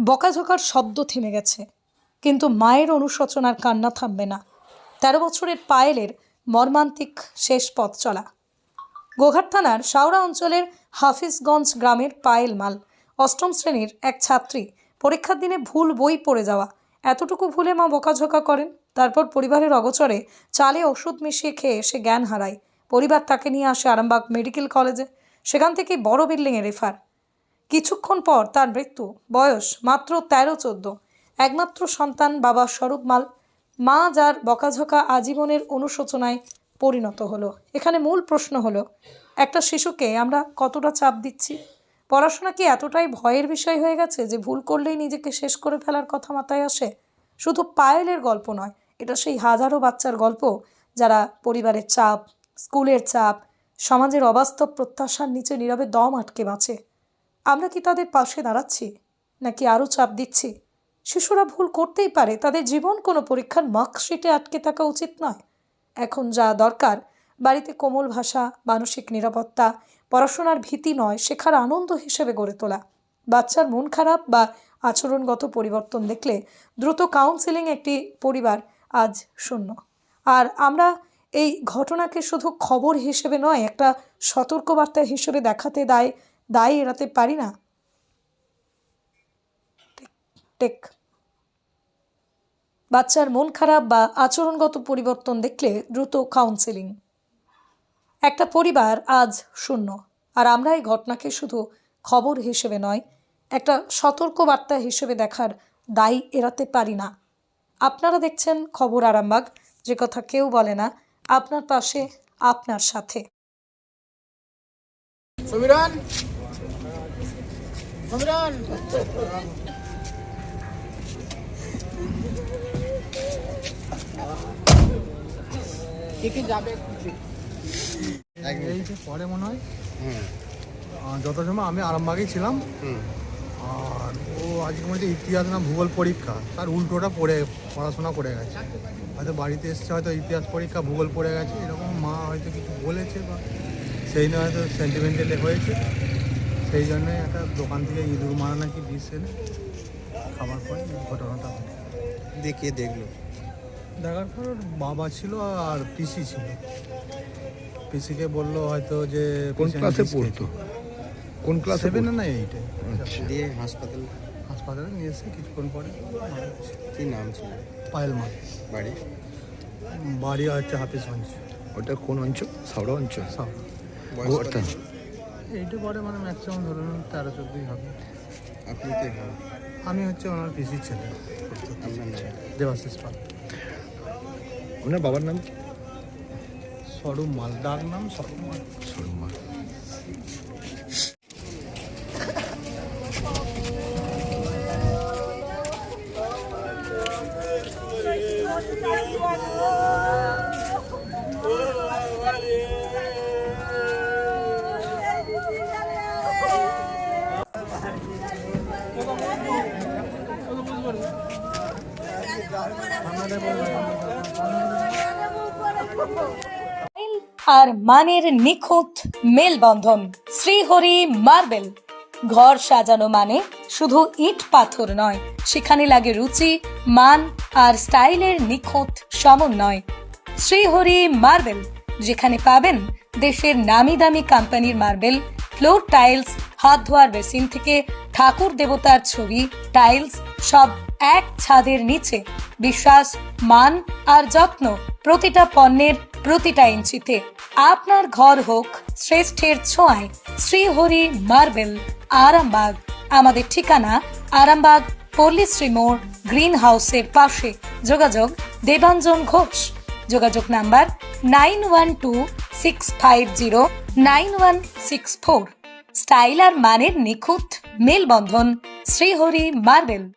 বকাঝকার শব্দ থেমে গেছে। কিন্তু মায়ের অনুশোচনার কান্না থামবে না। তেরো বছরের পায়েলের মর্মান্তিক শেষ পথ চলা। গোঘাট থানার শাওড়া অঞ্চলের হাফিজগঞ্জ গ্রামের পায়েল মাল, অষ্টম শ্রেণির এক ছাত্রী, পরীক্ষার দিনে ভুল বই পড়ে যাওয়া। এতটুকু ভুলে মা বকাঝকা করেন, তারপর পরিবারের অগচরে চালে ওষুধ মিশিয়ে খেয়ে সে জ্ঞান হারায়। পরিবার তাকে নিয়ে আসে আরামবাগ মেডিকেল কলেজে। সেখান থেকে বড় বিল্ডিংয়ে রেফার। কিছুক্ষণ পর তার মৃত্যু, বয়স মাত্র তেরো চোদ্দ। একমাত্র সন্তান বাবা স্বরূপ মাল। মা যার বকাঝকা আজীবনের অনুশোচনায় পরিণত হলো। এখানে মূল প্রশ্ন হলো, একটা শিশুকে আমরা কতটা চাপ দিচ্ছি? পড়াশোনা কি এতটাই ভয়ের বিষয় হয়ে গেছে যে ভুল করলেই নিজেকে শেষ করে ফেলার কথা মাথায় আসে? শুধু পায়েলের গল্প নয়, এটা সেই হাজারো বাচ্চার গল্প যারা পরিবারের চাপ, স্কুলের চাপ, সমাজের অবাস্তব প্রত্যাশার নিচে নীরবে দম আটকে বাঁচে। আমরা কি তাদের পাশে দাঁড়াচ্ছি? নাকি আরও চাপ দিচ্ছি? শিশুরা ভুল করতেই পারে, তাদের জীবন কোনো পরীক্ষার মার্কশিটে আটকে থাকা উচিত নয়। এখন যা দরকার, বাড়িতে কোমল ভাষা, মানসিক নিরাপত্তা, পড়াশোনার ভীতি নয়, শেখার আনন্দ হিসেবে গড়ে তোলা। বাচ্চার মন খারাপ বা আচরণগত পরিবর্তন দেখলে দ্রুত কাউন্সেলিং একটি পরিবার আজ শূন্য। আর আমরা এই ঘটনাকে শুধু খবর হিসেবে নয়, একটা সতর্কবার্তা হিসেবে দেখাতে দায় দায় এড়াতে পারি না। টেক বাচ্চার মন খারাপ বা আচরণগত পরিবর্তন দেখলে দ্রুত কাউন্সেলিং একটা পরিবার আজ শূন্য, আর আমরা এই ঘটনাকে শুধু খবর হিসেবে নয়, একটা সতর্ক বার্তা হিসেবে দেখার দায়ী এড়াতে পারি না। আপনারা দেখছেন খবর আরামবাগ, যে কথা কেউ বলে না, আপনার পাশে, আপনার সাথে। সমীরণ? এই যে পরে মনে হয়। যত সময় আমি আরামবাগেই ছিলাম আর ও আজকে মধ্যে ইতিহাস না ভূগোল পরীক্ষা। তার উল্টোটা পড়ে পড়াশোনা করে গেছে। হয়তো বাড়িতে এসছে হয়তো ইতিহাস পরীক্ষা ভূগোল পড়ে গেছে। এরকম মা হয়তো কিছু বলেছে বা সেই নিয়ে হয়তো সেন্টিমেন্টালি হয়েছে। সেই জন্যে একটা দোকান থেকে ইঁদুর মারা নাকি বিষ এনে খাবার পরে ঘটনাটা ঘটে। দেখে দেখল। দেখার পর ওর বাবা ছিল আর পিসি ছিল। পিসিকে বলল হয়তো যে কোন ক্লাসে পড়তো? কোন ক্লাসে সেভেনে না এইটে আচ্ছা। দিয়ে হাসপাতাল। হাসপাতালে নিয়ে এসে কিছুক্ষণ পরে কি নাম ছিল? পায়েল মা বাড়ি? বাড়ি হচ্ছে হাফিজগঞ্জ ওটা কোন অঞ্চল? সাউরা অঞ্চল? ওটা এইটে পরে মানে ম্যাক্সিমাম ধরুন তেরো চোদ্দই হবে। আপনি কে? হন আমি হচ্ছে ওনার পিসির ছেলে। আপনার নাম? দেবাশিস পাল। ওনার বাবার নাম? কি সরু মাল ডাক নাম সরু মাল। শর্মা আর মানের নিখুঁত মেলবন্ধন, শ্রীহরি মার্বেল। ঘর সাজানো মানে শুধু ইট পাথর নয়, সেখানে লাগে রুচি, মান আর স্টাইলের নিখুঁত সমন্বয়। শ্রীহরি মার্বেল, যেখানে পাবেন দেশের নামি দামি কোম্পানির মার্বেল, ফ্লোর টাইলস, হাত ধোয়ার বেসিন থেকে ঠাকুর দেবতার ছবি, টাইলস, সব এক ছাদের নিচে। বিশ্বাস, মান আর যত্ন প্রতিটা পণ্যের প্রতিটা ইঞ্চিতে। আপনার ঘর হোক, শ্রেষ্ঠের ছোঁয়ায়, শ্রীহরি মার্বেল, আরামবাগ। আমাদের ঠিকানা, আরামবাগ, পল্লীশ্রী মোড় গ্রিন হাউসের পাশে। যোগাযোগ, দেবাঞ্জন ঘোষ। যোগাযোগ number, nine one two six five zero nine one six four. Style আর মানের নিখুঁত মেলবন্ধন, শ্রীহরি মার্বেল।